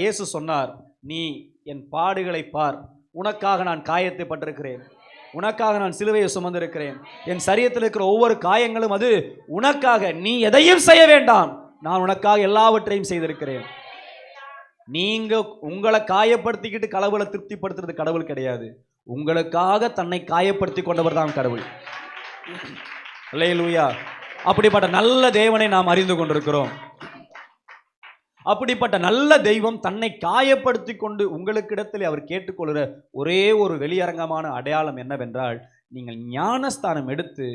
இயேசு சொன்னார் நீ என் பாடுகளை பார். உனக்காக நான் காயத்தை பட்டிருக்கிறேன். உனக்காக நான் சிலுவையை சுமந்திருக்கிறேன். என் சரீரத்தில் இருக்கிற ஒவ்வொரு காயங்களும் அது உனக்காக. நீ எதையும் செய்ய வேண்டாம். நான் உனக்காக எல்லாவற்றையும் செய்திருக்கிறேன். நீங்க உங்களை காயப்படுத்திக்கிட்டு கடவுளை திருப்திப்படுத்துறது கடவுள் கிடையாது. உங்களுக்காக தன்னை காயப்படுத்தி கொண்டவர் தான் கடவுள். இல்லையா அப்படிப்பட்ட நல்ல தேவனை நாம் அறிந்து கொண்டிருக்கிறோம். அப்படிப்பட்ட நல்ல தெய்வம் தன்னை காயப்படுத்தி கொண்டு உங்களுக்கிடத்தில் அவர் கேட்டுக்கொள்கிற ஒரே ஒரு வெளியரங்கமான அடையாளம் என்னவென்றால் நீங்கள் ஞானஸ்தானம் எடுத்து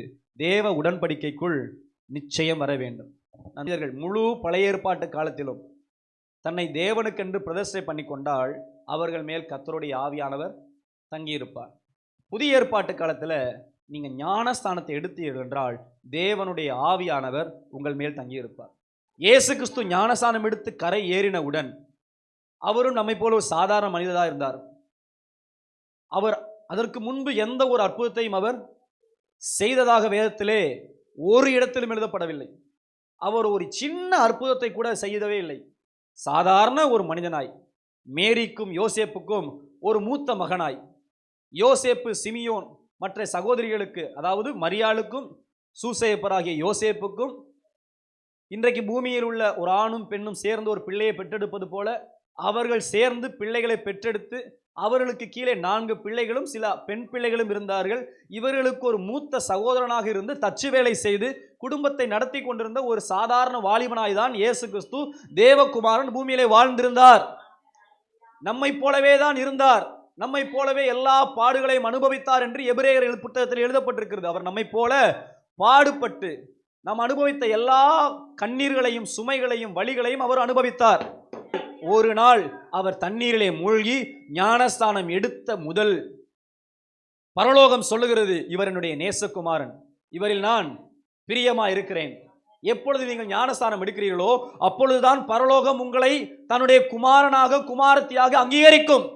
தேவ உடன்படிக்கைக்குள் நிச்சயம் வர வேண்டும். மனிதர்கள் முழு பழைய ஏற்பாட்டு காலத்திலும் தன்னை தேவனுக்கென்று பிரதிஷ்டை பண்ணி கொண்டால் அவர்கள் மேல் கத்தருடைய ஆவியானவர் தங்கியிருப்பார். புதிய ஏற்பாட்டு காலத்தில் நீங்கள் ஞானஸ்தானத்தை எடுத்தீர்கள் என்றால் தேவனுடைய ஆவியானவர் உங்கள் மேல் தங்கியிருப்பார். இயேசு கிறிஸ்து ஞானசானம் எடுத்து கரை ஏறினவுடன் அவரும் நம்மை போல ஒரு சாதாரண மனிதராக இருந்தார். அவர் அதற்கு முன்பு எந்த ஒரு அற்புதத்தையும் அவர் செய்ததாக வேதத்திலே ஒரு இடத்திலும் எழுதப்படவில்லை. அவர் ஒரு சின்ன அற்புதத்தை கூட செய்தவே இல்லை. சாதாரண ஒரு மனிதனாய் மேரிக்கும் யோசேப்புக்கும் ஒரு மூத்த மகனாய் யோசேப்பு சிமியோன் மற்ற சகோதரிகளுக்கு அதாவது மரியாளுக்கும் சூசேப்பராகிய யோசேப்புக்கும் இன்றைக்கு பூமியில் உள்ள ஒரு ஆணும் பெண்ணும் சேர்ந்து ஒரு பிள்ளையை பெற்றெடுப்பது போல அவர்கள் சேர்ந்து பிள்ளைகளை பெற்றெடுத்து அவர்களுக்கு கீழே நான்கு பிள்ளைகளும் சில பெண் பிள்ளைகளும் இருந்தார்கள். இவர்களுக்கு ஒரு மூத்த சகோதரனாக இருந்து தச்சு வேலை செய்து குடும்பத்தை நடத்தி கொண்டிருந்த ஒரு சாதாரண வாலிபனாய் தான் இயேசு கிறிஸ்து தேவகுமாரன் பூமியிலே வாழ்ந்திருந்தார். நம்மை போலவே தான் இருந்தார். நம்மை போலவே எல்லா பாடுகளையும் அனுபவித்தார் என்று எபிரேயர் எழு- புத்தகத்தில் எழுதப்பட்டிருக்கிறது. அவர் நம்மை போல பாடுபட்டு நாம் அனுபவித்த எல்லா கண்ணீர்களையும் சுமைகளையும் வழிகளையும் அவர் அனுபவித்தார். ஒரு நாள் அவர் தண்ணீரிலே மூழ்கி ஞானஸ்தானம் எடுத்த முதல் பரலோகம் சொல்லுகிறது இவர் என்னுடைய நேசகுமாரன். இவரில் நான் பிரியமா இருக்கிறேன். எப்பொழுது நீங்கள் ஞானஸ்தானம் எடுக்கிறீர்களோ அப்பொழுதுதான் பரலோகம் உங்களை தன்னுடைய குமாரனாக குமாரத்தியாக அங்கீகரிக்கும்.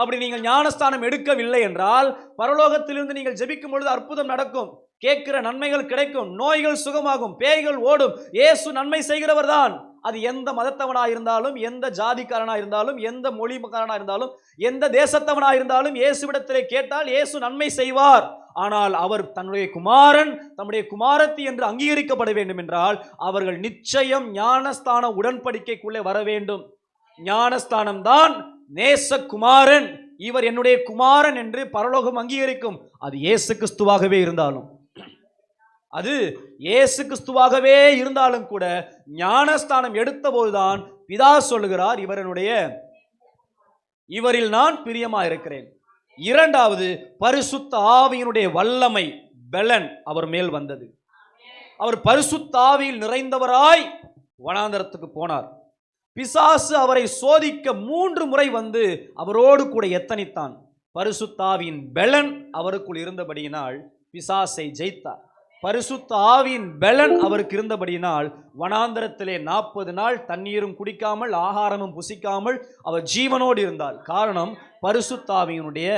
அப்படி நீங்கள் ஞானஸ்தானம் எடுக்கவில்லை என்றால் பரலோகத்திலிருந்து நீங்கள் ஜெபிக்கும் பொழுது அற்புதம் நடக்கும். கேட்கிற நன்மைகள் கிடைக்கும் நோய்கள் சுகமாகும் பேய்கள் ஓடும். இயேசு நன்மை செய்கிறவர் தான் அது எந்த மதத்தவனாக இருந்தாலும் எந்த ஜாதிக்காரனாக இருந்தாலும் எந்த மொழிக்காரனாக இருந்தாலும் எந்த தேசத்தவனாக இருந்தாலும் இயேசுவிடத்திலே கேட்டால் இயேசு நன்மை செய்வார். ஆனால் அவர் தன்னுடைய குமாரன் தம்முடைய குமாரத்தி என்று அங்கீகரிக்கப்பட வேண்டும் என்றால் அவர்கள் நிச்சயம் ஞானஸ்தான உடன்படிக்கைக்குள்ளே வர வேண்டும். ஞானஸ்தானம் தான் நேசகுமாரன். இவர் என்னுடைய குமாரன் என்று பரலோகம் அங்கீகரிக்கும். அது இயேசு கிறிஸ்துவாகவே இருந்தாலும். அது இயேசு கிறிஸ்துவாகவே இருந்தாலும் கூட ஞானஸ்தானம் எடுத்தபோதுதான் பிதா சொல்லுகிறார் இவரனுடைய இவரில் நான் பிரியமா இருக்கிறேன் இரண்டாவது பரிசுத்த ஆவியினுடைய வல்லமை பெலன் அவர் மேல் வந்தது. அவர் பரிசுத்த ஆவியில் நிறைந்தவராய் வனாந்தரத்துக்கு போனார். பிசாசு அவரை சோதிக்க மூன்று முறை வந்து அவரோடு கூட எத்தனித்தான். பரிசுத்தாவியின் பெலன் அவருக்குள் இருந்தபடியினால் பிசாசை ஜெயித்தார். பரிசுத்த ஆவியின் பெலன் அவருக்கு இருந்தபடியினால் வனாந்தரத்திலே நாற்பது நாள் தண்ணீரும் குடிக்காமல் ஆகாரமும் புசிக்காமல் அவர் ஜீவனோடு இருந்தார். காரணம் பரிசுத்தாவியினுடைய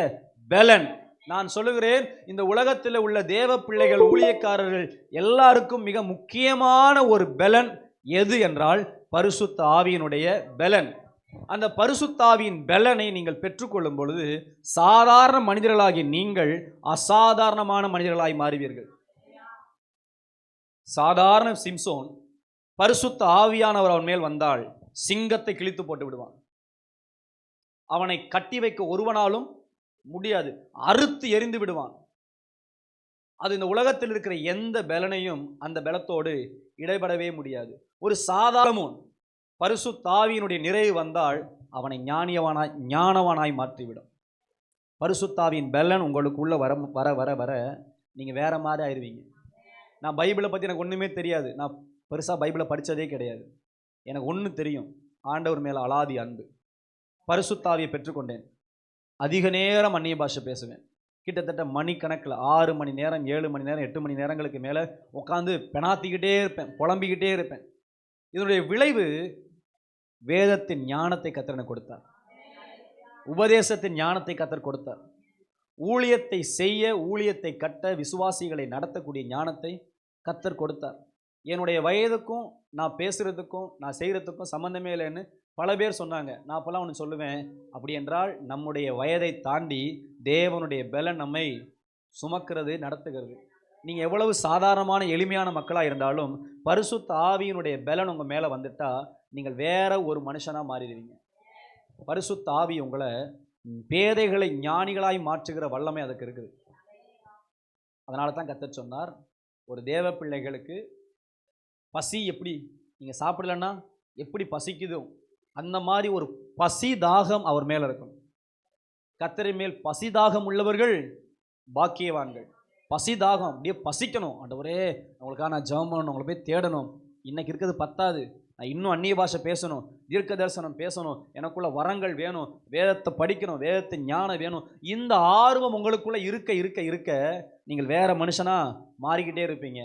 பெலன். நான் சொல்லுகிறேன் இந்த உலகத்தில் உள்ள தேவ பிள்ளைகள் ஊழியக்காரர்கள் எல்லாருக்கும் மிக முக்கியமான ஒரு பெலன் எது என்றால் பரிசுத்த ஆவியினுடைய பெலன். அந்த பரிசுத்தாவியின் பெலனை நீங்கள் பெற்றுக்கொள்ளும் பொழுது சாதாரண மனிதர்களாகிய நீங்கள் அசாதாரணமான மனிதர்களாய் மாறுவீர்கள். சாதாரண சிம்சோன் பரிசுத்த ஆவியானவர் அவன் மேல் வந்தால் சிங்கத்தை கிழித்து போட்டு விடுவான். அவனை கட்டி வைக்க ஒருவனாலும் முடியாது. அறுத்து எரிந்து விடுவான். அது இந்த உலகத்தில் இருக்கிற எந்த பலனையும் அந்த பலத்தோடு இடைபடவே முடியாது. ஒரு சாதாரணமும் பரிசு தாவியினுடைய நிறைவு வந்தால் அவனை ஞானியவனாய் ஞானவனாய் மாற்றிவிடும். பரிசுத்தாவியின் பெலன் உங்களுக்குள்ள வர வர வர வர நீங்கள் வேற மாதிரி ஆயிடுவீங்க நான் பைபிளை பற்றி எனக்கு ஒன்றுமே தெரியாது. நான் பெருசாக பைபிளை படித்ததே கிடையாது. எனக்கு ஒன்று தெரியும். ஆண்டவர் மேலே அலாதி அன்பு. பரிசுத்தாவியை பெற்றுக்கொண்டேன். அதிக நேரம் அந்நிய பாஷை பேசுவேன். கிட்டத்தட்ட மணிக்கணக்கில் ஆறு மணி நேரம் ஏழு மணி நேரம் எட்டு மணி நேரங்களுக்கு மேலே உட்காந்து பெணாத்திக்கிட்டே இருப்பேன் புலம்பிக்கிட்டே இருப்பேன். இதனுடைய விளைவு வேதத்தின் ஞானத்தை கத்திரனை கொடுத்தார். உபதேசத்தின் ஞானத்தை கத்தர் கொடுத்தார். ஊழியத்தை செய்ய ஊழியத்தை கட்ட விசுவாசிகளை நடத்தக்கூடிய ஞானத்தை கத்தர் கொடுத்தார். என்னுடைய வயதுக்கும் நான் பேசுகிறதுக்கும் நான் செய்கிறதுக்கும் சம்மந்தமே இல்லைன்னு பல பேர் சொன்னாங்க. நான் அப்போல்லாம் ஒன்று சொல்லுவேன் அப்படி என்றால் நம்முடைய வயதை தாண்டி தேவனுடைய பல நம்மை சுமக்கிறது நடத்துகிறது. நீங்கள் எவ்வளவு சாதாரணமான எளிமையான மக்களாக இருந்தாலும் பரிசுத்த ஆவியினுடைய பலன் உங்கள் மேலே வந்துட்டால் நீங்கள் வேற ஒரு மனுஷனாக மாறிடுவீங்க. பரிசுத்த ஆவி உங்களை பேதைகளை ஞானிகளாய் மாற்றுகிற வல்லமை அதுக்கு இருக்குது. அதனால தான் கத்தர் சொன்னார் ஒரு தேவ பிள்ளைகளுக்கு பசி எப்படி? நீங்கள் சாப்பிடலன்னா எப்படி பசிக்குதோ அந்த மாதிரி ஒரு பசி தாகம் அவர் மேலே இருக்கும் கத்தரி மேல் பசி தாகம் உள்ளவர்கள் பாக்கியவான்கள். பசி தாகம் அப்படியே பசிக்கணும். ஆண்டவரே அவங்களுக்காக நான் ஜெபம் பண்ணணும் அவங்கள போய் தேடணும். இன்றைக்கி இருக்கிறது பத்தாது. நான் இன்னும் அந்நிய பாஷை பேசணும் தீர்க்க தரிசனம் பேசணும் எனக்குள்ள வரங்கள் வேணும் வேதத்தை படிக்கணும் வேதத்தை ஞானம் வேணும் இந்த ஆர்வம் உங்களுக்குள்ளே இருக்க இருக்க இருக்க நீங்கள் வேறு மனுஷனாக மாறிக்கிட்டே இருப்பீங்க.